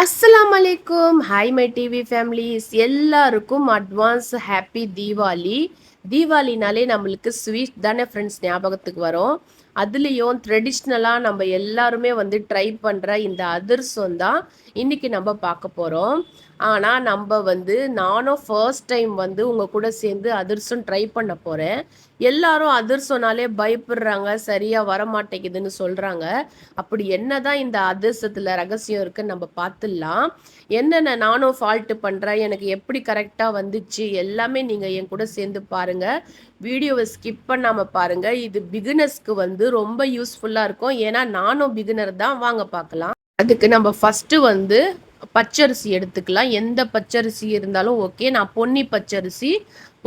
அஸ்லாம் அலைக்கும் hi my TV families எல்லாருக்கும் அட்வான்ஸ் ஹாப்பி தீபாவளி. தீபாவளினாலே நம்மளுக்கு ஸ்வீட் தானே ஃப்ரெண்ட்ஸ் ஞாபகத்துக்கு வரும். அதுலேயும் ட்ரெடிஷ்னலாக நம்ம எல்லாருமே வந்து ட்ரை பண்ணுற இந்த அதிர்சம் தான் இன்றைக்கி நம்ம பார்க்க போகிறோம் ஆனால் நம்ம வந்து நானும் ஃபர்ஸ்ட் டைம் வந்து உங்கள் கூட சேர்ந்து அதிர்சம் ட்ரை பண்ண போகிறேன் எல்லாரும் அதிர்சம்னாலே பயப்படுறாங்க சரியாக வர மாட்டேங்குதுன்னு சொல்கிறாங்க அப்படி என்ன தான் இந்த அதிர்சத்தில் ரகசியம் இருக்குன்னு நம்ம பார்த்துடலாம். என்னென்ன நானும் ஃபால்ட்டு பண்ணுறேன் எனக்கு எப்படி கரெக்டாக வந்துச்சு எல்லாமே நீங்கள் என் கூட சேர்ந்து பாருங்கள் வீடியோவை ஸ்கிப் பண்ணாமல் பாருங்கள் இது பிகினர்ஸ்க்கு வந்து ரொம்ப யூஸ்ஃபுல்லாக இருக்கும். ஏன்னா நானும் பிகினர் தான். வாங்க பார்க்கலாம். அதுக்கு நம்ம ஃபஸ்ட்டு வந்து பச்சரிசி எடுத்துக்கலாம். எந்த பச்சரிசி இருந்தாலும் ஓகே நான் பொன்னி பச்சரிசி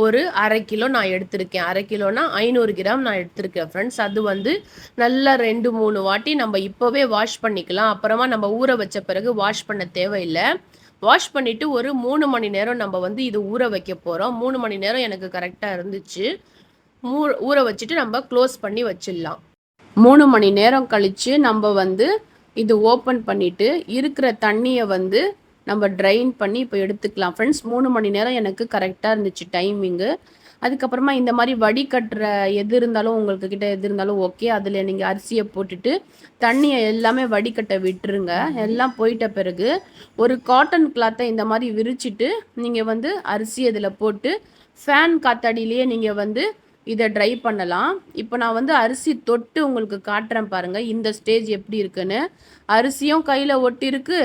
ஒரு அரை கிலோ நான் எடுத்திருக்கேன். அரை கிலோனா ஐநூறு கிராம் நான் எடுத்திருக்கேன் ஃப்ரெண்ட்ஸ் அது வந்து நல்லா ரெண்டு மூணு வாட்டி நம்ம இப்போவே வாஷ் பண்ணிக்கலாம். அப்புறமா நம்ம ஊற வச்ச பிறகு வாஷ் பண்ண தேவையில்லை. வாஷ் பண்ணிவிட்டு ஒரு மூணு மணி நேரம் நம்ம வந்து இது ஊற வைக்க போகிறோம் மூணு மணி நேரம் எனக்கு கரெக்டாக இருந்துச்சு. மூ ஊற வச்சுட்டு நம்ம க்ளோஸ் பண்ணி வச்சிடலாம். மூணு மணி நேரம் கழித்து நம்ம வந்து இது ஓப்பன் பண்ணிவிட்டு இருக்கிற தண்ணியை வந்து நம்ம ட்ரைன் பண்ணி இப்போ எடுத்துக்கலாம். ஃப்ரெண்ட்ஸ் மூணு மணி நேரம் எனக்கு கரெக்டாக இருந்துச்சு டைமிங்கு அதுக்கப்புறமா இந்த மாதிரி வடிகட்டுற எது இருந்தாலும் உங்களுக்கு கிட்ட எது இருந்தாலும் ஓகே அதில் நீங்கள் அரிசியை போட்டுட்டு தண்ணியை எல்லாமே வடிகட்ட விட்டுருங்க. எல்லாம் போயிட்ட பிறகு ஒரு காட்டன் கிளாத்தை இந்த மாதிரி விரிச்சிட்டு நீங்கள் வந்து அரிசி இதில் போட்டு ஃபேன் காத்தாடியிலேயே நீங்கள் வந்து இதை ட்ரை பண்ணலாம். இப்போ நான் வந்து அரிசி தொட்டு உங்களுக்கு காட்டுறேன் பாருங்கள் இந்த ஸ்டேஜ் எப்படி இருக்குன்னு. அரிசியும் கையில் ஒட்டியிருக்கு.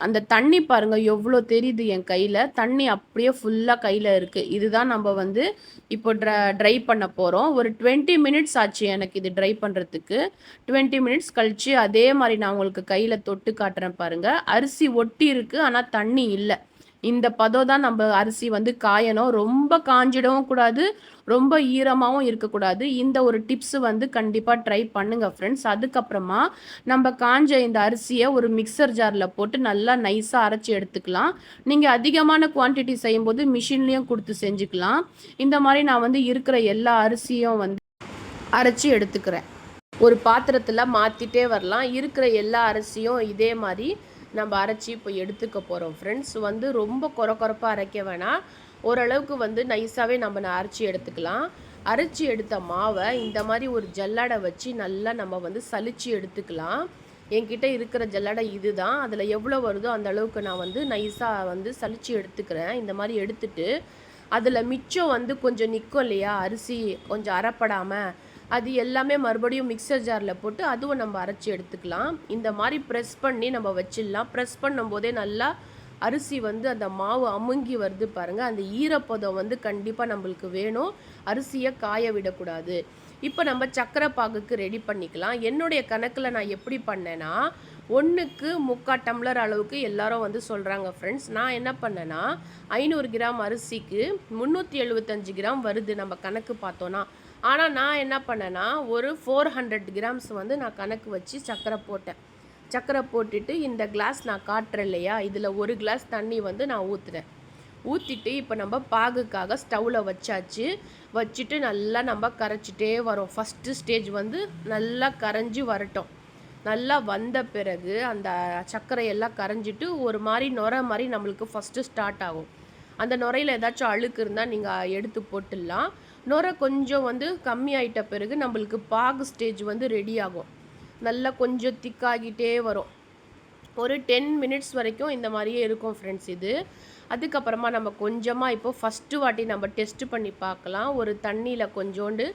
அந்த தண்ணி பாருங்கள் எவ்வளோ தெரியுது என் கையில். தண்ணி அப்படியே ஃபுல்லாக கையில் இருக்குது இதுதான் நம்ம வந்து இப்போ ட்ர ட்ரை பண்ண போகிறோம் ஒரு டுவெண்ட்டி மினிட்ஸ் ஆச்சு எனக்கு இது ட்ரை பண்ணுறதுக்கு டுவெண்ட்டி மினிட்ஸ் கழித்து அதே மாதிரி நான் உங்களுக்கு கையில் தொட்டு காட்டுறேன் பாருங்கள் அரிசி ஒட்டி இருக்குது ஆனால் தண்ணி இல்லை. இந்த பதம் தான் நம்ம அரிசி வந்து காயணும். ரொம்ப காஞ்சிடவும் கூடாது. ரொம்ப ஈரமாகவும் இருக்கக்கூடாது. இந்த ஒரு டிப்ஸ் வந்து கண்டிப்பாக ட்ரை பண்ணுங்கள் ஃப்ரெண்ட்ஸ் அதுக்கப்புறமா நம்ம காஞ்ச இந்த அரிசியை ஒரு மிக்சர் ஜாரில் போட்டு நல்லா நைஸாக அரைச்சி எடுத்துக்கலாம். நீங்கள் அதிகமான குவான்டிட்டி செய்யும்போது மிஷின்லேயும் கொடுத்து செஞ்சுக்கலாம். இந்த மாதிரி நான் வந்து இருக்கிற எல்லா அரிசியும் வந்து அரைச்சி எடுத்துக்கிறேன். ஒரு பாத்திரத்தில் மாற்றிட்டே வரலாம். இருக்கிற எல்லா அரிசியும் இதே மாதிரி நம்ம அரைச்சி இப்போ எடுத்துக்க போகிறோம் ஃப்ரெண்ட்ஸ் வந்து ரொம்ப குறை குறைப்பாக அரைக்க வேணாம். ஓரளவுக்கு வந்து நைஸாகவே நம்ம அரைச்சி எடுத்துக்கலாம். அரைச்சி எடுத்த மாவை இந்த மாதிரி ஒரு ஜல்லடை வச்சு நல்லா நம்ம வந்து சலிச்சு எடுத்துக்கலாம். என்கிட்ட இருக்கிற ஜல்லடை இதுதான். அதில் எவ்வளோ வருதோ அந்த அளவுக்கு நான் வந்து நைஸாக வந்து சலிச்சு எடுத்துக்கிறேன். இந்த மாதிரி எடுத்துட்டு அதில் மிச்சம் வந்து கொஞ்சம் நிற்கும் இல்லையா? அரிசி கொஞ்சம் அரைப்படாமல் அது எல்லாமே மறுபடியும் மிக்சர் ஜாரில் போட்டு அதுவும் நம்ம அரைச்சி எடுத்துக்கலாம். இந்த மாதிரி ப்ரெஸ் பண்ணி நம்ம வச்சிடலாம். ப்ரெஸ் பண்ணும்போதே நல்லா அரிசி வந்து அந்த மாவு அமுங்கி வருது பாருங்கள் அந்த ஈரப்பதம் வந்து கண்டிப்பாக நம்மளுக்கு வேணும். அரிசியை காய விடக்கூடாது. இப்போ நம்ம சக்கரை பாகுக்கு ரெடி பண்ணிக்கலாம். என்னுடைய கணக்கில் நான் எப்படி பண்ணேன்னா ஒன்றுக்கு முக்கால் டம்ளர் அளவுக்கு எல்லாரும் வந்து சொல்கிறாங்க ஃப்ரெண்ட்ஸ் நான் என்ன பண்ணேன்னா ஐநூறு கிராம் அரிசிக்கு முந்நூற்றி எழுபத்தஞ்சு கிராம் வருது நம்ம கணக்கு பார்த்தோன்னா. ஆனால் நான் என்ன பண்ணேன்னா ஒரு ஃபோர் ஹண்ட்ரட் கிராம்ஸ் வந்து நான் கணக்கு வச்சு சக்கரை போட்டேன். சர்க்கரை போட்டுட்டு இந்த கிளாஸ் நான் காட்டுறேன் இல்லையா? இதில் ஒரு கிளாஸ் தண்ணி வந்து நான் ஊற்றுறேன் ஊற்றிட்டு இப்போ நம்ம பாகுக்காக ஸ்டவ்வில் வச்சாச்சு. வச்சுட்டு நல்லா நம்ம கரைச்சிட்டே வரோம். ஃபஸ்ட்டு ஸ்டேஜ் வந்து நல்லா கரைஞ்சி வரட்டும். நல்லா வந்த பிறகு அந்த சர்க்கரையெல்லாம் கரைஞ்சிட்டு ஒரு மாதிரி நுர மாதிரி நம்மளுக்கு ஃபஸ்ட்டு ஸ்டார்ட் ஆகும். அந்த நுரையில் ஏதாச்சும் அழுக்கு இருந்தால் நீங்கள் எடுத்து போட்டுடலாம். நுரை கொஞ்சம் வந்து கம்மியாயிட்ட பிறகு நம்மளுக்கு பாகு ஸ்டேஜ் வந்து ரெடி ஆகும். நல்லா கொஞ்சம் திக்காகிட்டே வரும். ஒரு டென் மினிட்ஸ் வரைக்கும் இந்த மாதிரியே இருக்கும் ஃப்ரெண்ட்ஸ் இது. அதுக்கப்புறமா நம்ம கொஞ்சமாக இப்போ ஃபஸ்ட்டு வாட்டி நம்ம டெஸ்ட் பண்ணி பார்க்கலாம். ஒரு தண்ணியில் கொஞ்சோண்டு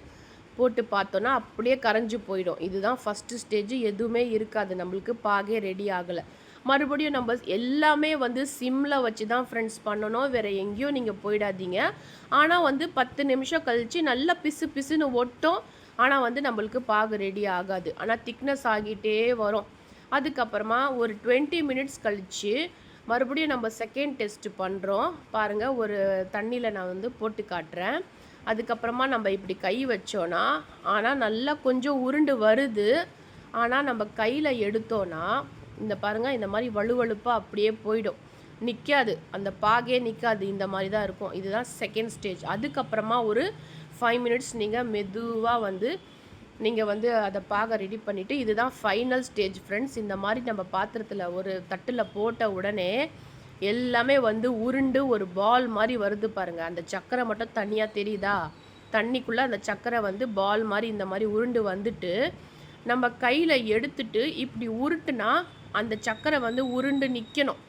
போட்டு பார்த்தோன்னா அப்படியே கரைஞ்சி போயிடும். இதுதான் ஃபஸ்ட்டு ஸ்டேஜ் எதுவுமே இருக்காது. நம்மளுக்கு பாகே ரெடி ஆகலை. மறுபடியும் நம்ம எல்லாமே வந்து சிம்மில் வச்சு தான் ஃப்ரெண்ட்ஸ் பண்ணணும். வேறு எங்கேயும் நீங்கள் போயிடாதீங்க. ஆனால் வந்து பத்து நிமிஷம் கழித்து நல்லா பிசு பிசுன்னு ஒட்டும். ஆனால் வந்து நம்மளுக்கு பாகு ரெடி ஆகாது. ஆனால் திக்னஸ் ஆகிட்டே வரும். அதுக்கப்புறமா ஒரு டுவெண்ட்டி மினிட்ஸ் கழித்து மறுபடியும் நம்ம செகண்ட் டெஸ்ட் பண்ணுறோம் பாருங்கள் ஒரு தண்ணியில் நான் வந்து போட்டு காட்டுறேன். அதுக்கப்புறமா நம்ம இப்படி கை வச்சோன்னா ஆனால் நல்லா கொஞ்சம் உருண்டு வருது. ஆனால் நம்ம கையில் எடுத்தோன்னா இந்த பாருங்கள் இந்த மாதிரி வலுவழுப்பாக அப்படியே போயிடும். நிற்காது அந்த பாகே நிற்காது இந்த மாதிரி தான் இருக்கும். இதுதான் செகண்ட் ஸ்டேஜ் அதுக்கப்புறமா ஒரு ஃபைவ் மினிட்ஸ் நீங்கள் மெதுவாக வந்து நீங்கள் வந்து அதை பாக ரெடி பண்ணிவிட்டு இதுதான் ஃபைனல் ஸ்டேஜ் ஃப்ரெண்ட்ஸ் இந்த மாதிரி நம்ம பாத்திரத்தில் ஒரு தட்டில் போட்ட உடனே எல்லாமே வந்து உருண்டு ஒரு பால் மாதிரி வருது பாருங்கள் அந்த சக்கரை மட்டும் தனியாக தெரியுதா? தண்ணிக்குள்ளே அந்த சக்கரை வந்து பால் மாதிரி இந்த மாதிரி உருண்டு வந்துட்டு நம்ம கையில் எடுத்துட்டு இப்படி உருட்டுனா அந்த சக்கரை வந்து உருண்டு நிற்கணும்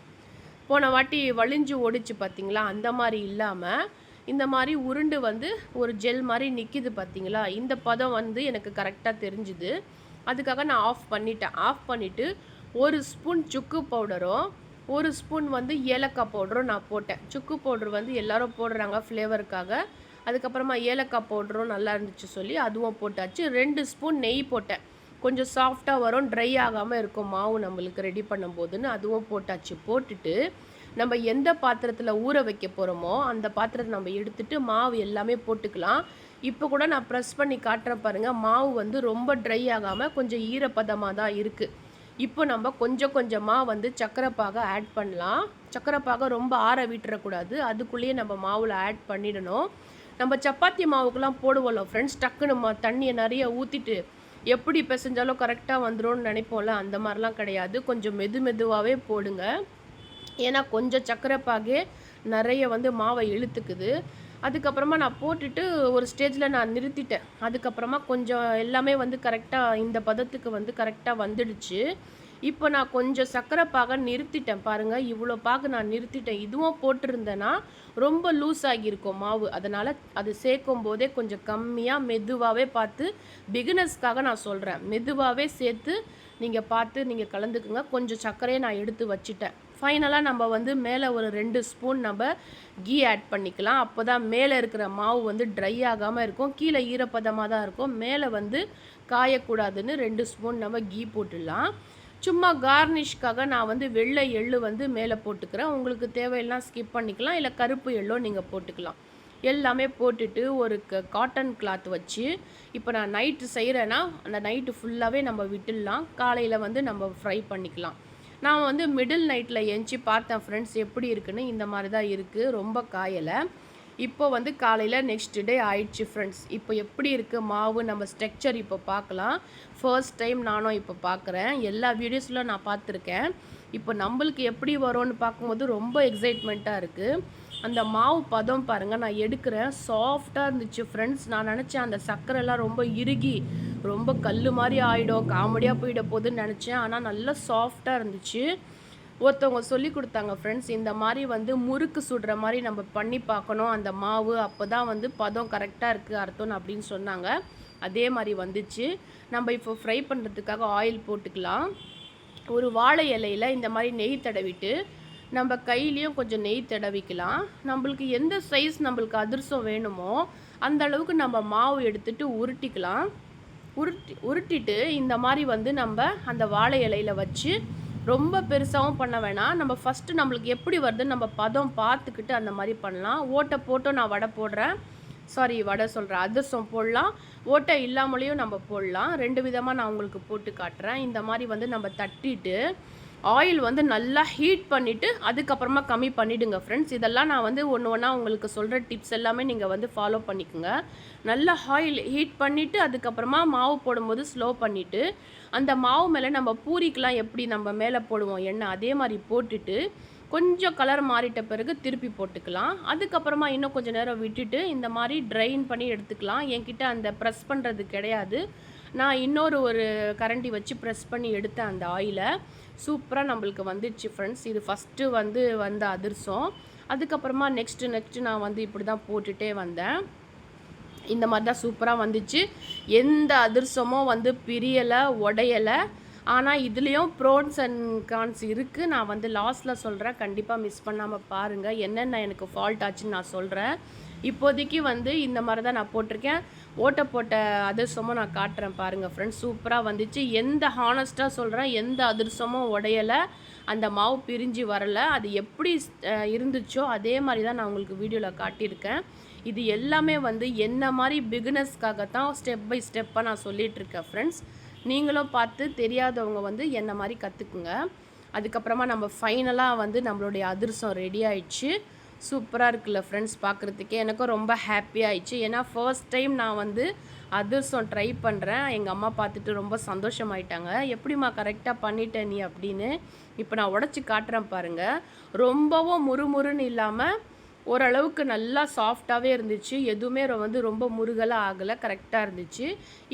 போன வாட்டி வலிஞ்சு ஓடிச்சு பார்த்தீங்களா அந்த மாதிரி இல்லாமல் இந்த மாதிரி உருண்டு வந்து ஒரு ஜெல் மாதிரி நிற்கிது பார்த்தீங்களா இந்த பதம் வந்து எனக்கு கரெக்டாக தெரிஞ்சுது. அதுக்காக நான் ஆஃப் பண்ணிட்டேன். ஆஃப் பண்ணிவிட்டு ஒரு ஸ்பூன் சுக்கு பவுடரும் ஒரு ஸ்பூன் வந்து ஏலக்காய் பவுடரும் நான் போட்டேன். சுக்கு பவுடர் வந்து எல்லோரும் போடுறாங்க ஃப்ளேவருக்காக அதுக்கப்புறமா ஏலக்காய் பவுடரும் நல்லா இருந்துச்சு சொல்லி அதுவும் போட்டாச்சு. ரெண்டு ஸ்பூன் நெய் போட்டேன். கொஞ்சம் சாஃப்டாக வரும் ட்ரை ஆகாமல் இருக்கும் மாவு நம்மளுக்கு ரெடி பண்ணும்போதுன்னு அதுவும் போட்டாச்சு. போட்டுட்டு நம்ம எந்த பாத்திரத்தில் ஊற வைக்க போகிறோமோ அந்த பாத்திரத்தை நம்ம எடுத்துட்டு மாவு எல்லாமே போட்டுக்கலாம். இப்போ கூட நான் ப்ரெஸ் பண்ணி காட்டுறேன் பாருங்கள் மாவு வந்து ரொம்ப ட்ரை ஆகாமல் கொஞ்சம் ஈரப்பதமாக தான் இருக்குது இப்போ நம்ம கொஞ்சம் கொஞ்சமாக வந்து சக்கரைப்பாக ஆட் பண்ணலாம். சக்கரைப்பாக ரொம்ப ஆற விட்டுறக்கூடாது. அதுக்குள்ளேயே நம்ம மாவில் ஆட் பண்ணிடணும். நம்ம சப்பாத்தி மாவுக்கெலாம் போடுவோம்ல ஃப்ரெண்ட்ஸ் டக்குன்னு மா தண்ணியை நிறைய ஊற்றிட்டு எப்படி பிசைஞ்சாலும் கரெக்டாக வந்துடும்னு நினைப்போம்ல அந்த மாதிரிலாம் கிடையாது. கொஞ்சம் மெது மெதுவாகவே போடுங்க. ஏன்னா கொஞ்சம் சக்கரைப்பாகே நிறைய வந்து மாவை இழுத்துக்குது. அதுக்கப்புறமா நான் போட்டுட்டு ஒரு ஸ்டேஜில் நான் நிறுத்திட்டேன். அதுக்கப்புறமா கொஞ்சம் எல்லாமே வந்து கரெக்டாக இந்த பதத்துக்கு வந்து கரெக்டாக வந்துடுச்சு. இப்போ நான் கொஞ்சம் சர்க்கரை பாக நிறுத்திட்டேன் பாருங்கள் இவ்வளோ பாகு நான் நிறுத்திட்டேன். இதுவும் போட்டிருந்தேன்னா ரொம்ப லூஸ் ஆகியிருக்கும் மாவு. அதனால் அது சேர்க்கும் போதே கொஞ்சம் கம்மியாக மெதுவாகவே பார்த்து பிகினர்ஸ்க்காக நான் சொல்கிறேன் மெதுவாகவே சேர்த்து நீங்கள் பார்த்து நீங்கள் கலந்துக்குங்க. கொஞ்சம் சர்க்கரையை நான் எடுத்து வச்சுட்டேன். ஃபைனலாக நம்ம வந்து மேலே ஒரு ரெண்டு ஸ்பூன் நம்ம கீ ஆட் பண்ணிக்கலாம். அப்போ தான் மேலே இருக்கிற மாவு வந்து ட்ரை ஆகாமல் இருக்கும். கீழே ஈரப்பதமாக தான் இருக்கும். மேலே வந்து காயக்கூடாதுன்னு ரெண்டு ஸ்பூன் நம்ம கீ போட்டுடலாம். சும்மா கார்னிஷ்க்காக நான் வந்து வெள்ளை எள்ளு வந்து மேலே போட்டுக்கிறேன். உங்களுக்கு தேவையெல்லாம் ஸ்கிப் பண்ணிக்கலாம். இல்லை கருப்பு எள்ளோ நீங்கள் போட்டுக்கலாம். எல்லாமே போட்டுட்டு ஒரு க காட்டன் கிளாத் வச்சு இப்போ நான் நைட்டு செய்கிறேன்னா அந்த நைட்டு ஃபுல்லாகவே நம்ம விட்டுடலாம். காலையில் வந்து நம்ம ஃப்ரை பண்ணிக்கலாம். நான் வந்து மிடில் நைட்டில் எஞ்சி பார்த்தேன் ஃப்ரெண்ட்ஸ் எப்படி இருக்குன்னு. இந்த மாதிரி தான் இருக்குது ரொம்ப காயலை. இப்போ வந்து காலையில் நெக்ஸ்ட் டே ஆயிடுச்சு ஃப்ரெண்ட்ஸ் இப்போ எப்படி இருக்குது மாவு நம்ம ஸ்ட்ரக்சர் இப்போ பார்க்கலாம். ஃபர்ஸ்ட் டைம் நானும் இப்போ பார்க்குறேன். எல்லா வீடியோஸில் நான் பார்த்துருக்கேன். இப்போ நம்மளுக்கு எப்படி வரும்னு பார்க்கும்போது ரொம்ப எக்ஸைட்மெண்ட்டாக இருக்குது அந்த மாவு பதம் பாருங்கள் நான் எடுக்கிறேன். சாஃப்டாக இருந்துச்சு ஃப்ரெண்ட்ஸ் நான் நினச்சேன் அந்த சர்க்கரைலாம் ரொம்ப இறுகி ரொம்ப கல் மாதிரி ஆகிடும் காமெடியாக போயிட போகுதுன்னு நினச்சேன். ஆனால் நல்லா சாஃப்டாக இருந்துச்சு. ஒருத்தவங்க சொல்லி கொடுத்தாங்க ஃப்ரெண்ட்ஸ் இந்த மாதிரி வந்து முறுக்கு சுடுற மாதிரி நம்ம பண்ணி பார்க்கணும். அந்த மாவு அப்போ தான் வந்து பதம் கரெக்டாக இருக்குது அர்த்தம் அப்படின்னு சொன்னாங்க. அதே மாதிரி வந்துச்சு. நம்ம இப்போ ஃப்ரை பண்ணுறதுக்காக ஆயில் போட்டுக்கலாம். ஒரு வாழை இலையில் இந்த மாதிரி நெய் தடவிட்டு நம்ம கையிலையும் கொஞ்சம் நெய் தடவிக்கலாம். நம்மளுக்கு எந்த சைஸ் நம்மளுக்கு அதிர்சம் வேணுமோ அந்த அளவுக்கு நம்ம மாவு எடுத்துட்டு உருட்டிக்கலாம். உருட்டி உருட்டிட்டு இந்த மாதிரி வந்து நம்ம அந்த வாழை இலையில் வச்சு ரொம்ப பெருசாகவும் பண்ண வேணாம். நம்ம ஃபஸ்ட்டு நம்மளுக்கு எப்படி வருதுன்னு நம்ம பதம் பார்த்துக்கிட்டு அந்த மாதிரி பண்ணலாம். ஓட்டை போட்டும் நான் வடை போடுறேன். சாரி வடை சொல்கிறேன் அதிரசம் போடலாம். ஓட்டை இல்லாமலேயும் நம்ம போடலாம். ரெண்டு விதமாக நான் உங்களுக்கு போட்டு காட்டுறேன். இந்த மாதிரி வந்து நம்ம தட்டிட்டு ஆயில் வந்து நல்லா ஹீட் பண்ணிவிட்டு அதுக்கப்புறமா கம்மி பண்ணிவிடுங்க ஃப்ரெண்ட்ஸ் இதெல்லாம் நான் வந்து ஒன்று ஒன்றா உங்களுக்கு சொல்கிற டிப்ஸ் எல்லாமே நீங்கள் வந்து ஃபாலோ பண்ணிக்கோங்க. நல்லா ஆயில் ஹீட் பண்ணிவிட்டு அதுக்கப்புறமா மாவு போடும்போது ஸ்லோ பண்ணிவிட்டு அந்த மாவு மேலே நம்ம பூரிக்கெலாம் எப்படி நம்ம மேலே போடுவோம் எண்ணெய் அதே மாதிரி போட்டுட்டு கொஞ்சம் கலர் மாறிட்ட பிறகு திருப்பி போட்டுக்கலாம். அதுக்கப்புறமா இன்னும் கொஞ்சம் நேரம் விட்டுட்டு இந்த மாதிரி ட்ரைன் பண்ணி எடுத்துக்கலாம். என்கிட்ட அந்த ப்ரெஸ் பண்ணுறது கிடையாது. நான் இன்னொரு ஒரு கரண்டி வச்சு ப்ரெஸ் பண்ணி எடுத்தேன் அந்த ஆயிலை சூப்பராக நம்மளுக்கு வந்துடுச்சு ஃப்ரெண்ட்ஸ் இது ஃபஸ்ட்டு வந்து வந்த அதிர்சம். அதுக்கப்புறமா நெக்ஸ்ட்டு நெக்ஸ்ட்டு நான் வந்து இப்படி தான் போட்டுகிட்டே வந்தேன். இந்த மாதிரி தான் சூப்பராக வந்துச்சு. எந்த அதிர்சமும் வந்து பிரியலை உடையலை. ஆனால் இதுலேயும் ப்ரோன்ஸ் அண்ட் கான்ஸ் இருக்குது நான் வந்து லாஸ்ட்டில் சொல்கிறேன் கண்டிப்பாக மிஸ் பண்ணாமல் பாருங்கள் என்னென்ன எனக்கு ஃபால்ட் ஆச்சுன்னு நான் சொல்கிறேன் இப்போதைக்கு வந்து இந்த மாதிரி தான் நான் போட்டிருக்கேன். ஓட்ட போட்ட அதிர்சமும் நான் காட்டுறேன் பாருங்கள் ஃப்ரெண்ட்ஸ் சூப்பராக வந்துச்சு. எந்த ஹானஸ்ட்டாக சொல்கிறேன் எந்த அதிர்சமும் உடையலை. அந்த மாவு பிரிஞ்சு வரலை. அது எப்படி இருந்துச்சோ அதே மாதிரி தான் நான் உங்களுக்கு வீடியோவில் காட்டியிருக்கேன். இது எல்லாமே வந்து என்ன மாதிரி பிகினஸ்க்காக தான் ஸ்டெப் பை ஸ்டெப்பாக நான் சொல்லிகிட்ருக்கேன் ஃப்ரெண்ட்ஸ் நீங்களும் பார்த்து தெரியாதவங்க வந்து என்ன மாதிரி கற்றுக்குங்க அதுக்கப்புறமா நம்ம ஃபைனலாக வந்து நம்மளுடைய அதிர்சம் ரெடி ஆயிடுச்சு. சூப்பராக இருக்குல்ல ஃப்ரெண்ட்ஸ் பார்க்குறதுக்கே எனக்கும் ரொம்ப ஹாப்பி ஆயிடுச்சு. ஏன்னா ஃபர்ஸ்ட் டைம் நான் வந்து அதிர்சம் ட்ரை பண்ணுறேன் எங்கள் அம்மா பார்த்துட்டு ரொம்ப சந்தோஷமாயிட்டாங்க. எப்படிம்மா கரெக்டாக பண்ணிட்ட நீ அப்படின்னு இப்போ நான் உடச்சி காட்டுறேன் பாருங்கள் ரொம்பவும் முறுமுறுன்னு இல்லாமல் ஓரளவுக்கு நல்லா சாஃப்டாகவே இருந்துச்சு. எதுவுமே வந்து ரொம்ப முருகலாக ஆகலை. கரெக்டாக இருந்துச்சு.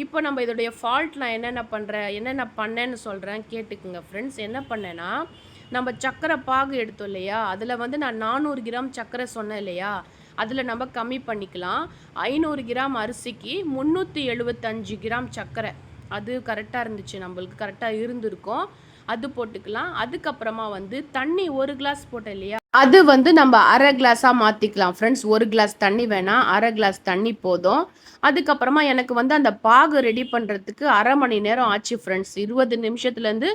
இப்போ நம்ம இதோடைய ஃபால்ட் நான் என்னென்ன பண்ணுறேன் என்னென்ன பண்ணேன்னு சொல்கிறேன் கேட்டுக்குங்க ஃப்ரெண்ட்ஸ் என்ன பண்ணேன்னா நம்ம சக்கரை பாகு எடுத்தோம் இல்லையா? அதில் வந்து நான் நானூறு கிராம் சக்கரை சொன்னேன் இல்லையா? அதில் நம்ம கம்மி பண்ணிக்கலாம். ஐநூறு கிராம் அரிசிக்கு முந்நூற்றி எழுபத்தஞ்சு கிராம் சர்க்கரை அது கரெக்டாக இருந்துச்சு. நம்மளுக்கு கரெக்டாக இருந்திருக்கும். அது போட்டுக்கலாம். அதுக்கப்புறமா வந்து தண்ணி ஒரு கிளாஸ் போட்டேன் இல்லையா? அது வந்து நம்ம அரை கிளாஸாக மாற்றிக்கலாம் ஃப்ரெண்ட்ஸ் ஒரு கிளாஸ் தண்ணி வேணாம் அரை கிளாஸ் தண்ணி போதும். அதுக்கப்புறமா எனக்கு வந்து அந்த பாகு ரெடி பண்ணுறதுக்கு அரை மணி நேரம் ஆச்சு ஃப்ரெண்ட்ஸ் இருபது நிமிஷத்துலேருந்து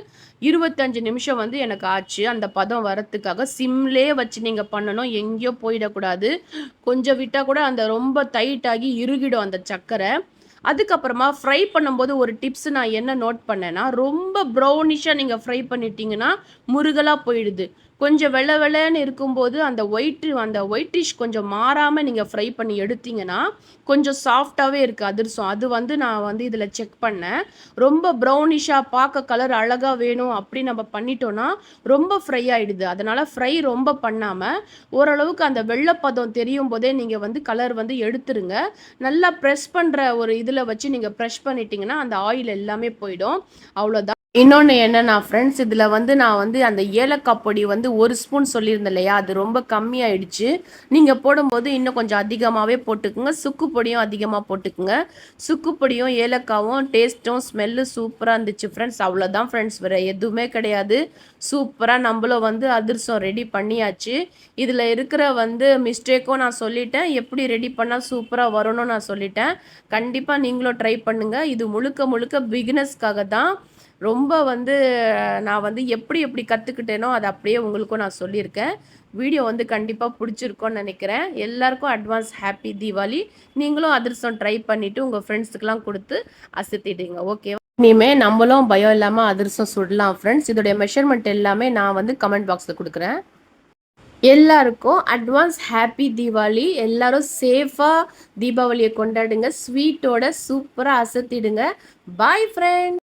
இருபத்தஞ்சு நிமிஷம் வந்து எனக்கு ஆச்சு. அந்த பதம் வரத்துக்காக சிம்லே வச்சு நீங்கள் பண்ணணும். எங்கேயோ போயிடக்கூடாது. கொஞ்சம் விட்டால் கூட அந்த ரொம்ப டைட்டாகி இறுகிடும் அந்த சக்கரை. அதுக்கப்புறமா ஃப்ரை பண்ணும்போது ஒரு டிப்ஸ் நான் என்ன நோட் பண்ணேன்னா ரொம்ப ப்ரௌனிஷாக நீங்கள் ஃப்ரை பண்ணிட்டீங்கன்னா முருகலாக போயிடுது. கொஞ்சம் வெள்ளை வெள்ளைன்னு இருக்கும்போது அந்த ஒயிட்டு அந்த ஒயிட்டிஷ் கொஞ்சம் மாறாமல் நீங்கள் ஃப்ரை பண்ணி எடுத்தீங்கன்னா கொஞ்சம் சாஃப்டாகவே இருக்குது அதிர்சம். அது வந்து நான் வந்து இதில் செக் பண்ணேன். ரொம்ப ப்ரௌனிஷாக பார்க்க கலர் அழகாக வேணும் அப்படி நம்ம பண்ணிட்டோன்னா ரொம்ப ஃப்ரை ஆகிடுது அதனால் ஃப்ரை ரொம்ப பண்ணாமல் ஓரளவுக்கு அந்த வெள்ளைப்பதம் தெரியும் போதே நீங்கள் வந்து கலர் வந்து எடுத்துருங்க. நல்லா ப்ரெஸ் பண்ணுற ஒரு இதில் வச்சு நீங்கள் ப்ரெஷ் பண்ணிட்டீங்கன்னா அந்த ஆயில் எல்லாமே போயிடும். அவ்வளோதான் இன்னொன்று என்னென்னா ஃப்ரெண்ட்ஸ் இதில் வந்து நான் வந்து அந்த ஏலக்காய் பொடி வந்து ஒரு ஸ்பூன் சொல்லியிருந்தேன் இல்லையா அது ரொம்ப கம்மியாயிடுச்சு. நீங்கள் போடும்போது இன்னும் கொஞ்சம் அதிகமாகவே போட்டுக்குங்க. சுக்கு பொடியும் அதிகமாக போட்டுக்குங்க. சுக்கு பொடியும் ஏலக்காவும் டேஸ்ட்டும் ஸ்மெல்லு சூப்பராக இருந்துச்சு ஃப்ரெண்ட்ஸ் அவ்வளோதான் ஃப்ரெண்ட்ஸ் வேறு எதுவுமே கிடையாது. சூப்பராக நம்மளும் வந்து அதிர்சம் ரெடி பண்ணியாச்சு. இதில் இருக்கிற வந்து மிஸ்டேக்கும் நான் சொல்லிட்டேன். எப்படி ரெடி பண்ணால் சூப்பராக வரணும்னு நான் சொல்லிட்டேன். கண்டிப்பாக நீங்களும் ட்ரை பண்ணுங்கள் இது முழுக்க முழுக்க பிகினஸ்க்காக தான் ரொம்ப வந்து நான் வந்து எப்படி எப்படி கற்றுக்கிட்டேனோ அதை அப்படியே உங்களுக்கும் நான் சொல்லியிருக்கேன். வீடியோ வந்து கண்டிப்பாக பிடிச்சிருக்கோன்னு நினைக்கிறேன். எல்லாருக்கும் அட்வான்ஸ் ஹாப்பி தீபாவளி. நீங்களும் அதிரசம் ட்ரை பண்ணிவிட்டு உங்கள் ஃப்ரெண்ட்ஸுக்கெலாம் கொடுத்து அசத்திடுங்க ஓகேவா இனிமேல் நம்மளும் பயம் இல்லாமல் அதிரசம் சுடலாம் ஃப்ரெண்ட்ஸ் இதோடைய மெஷர்மெண்ட் எல்லாமே நான் வந்து கமெண்ட் பாக்ஸில் கொடுக்குறேன். எல்லாருக்கும் அட்வான்ஸ் ஹாப்பி தீபாவளி. எல்லாரும் சேஃபாக தீபாவளியை கொண்டாடுங்க. ஸ்வீட்டோட சூப்பராக அசத்திடுங்க. பாய் ஃப்ரெண்ட்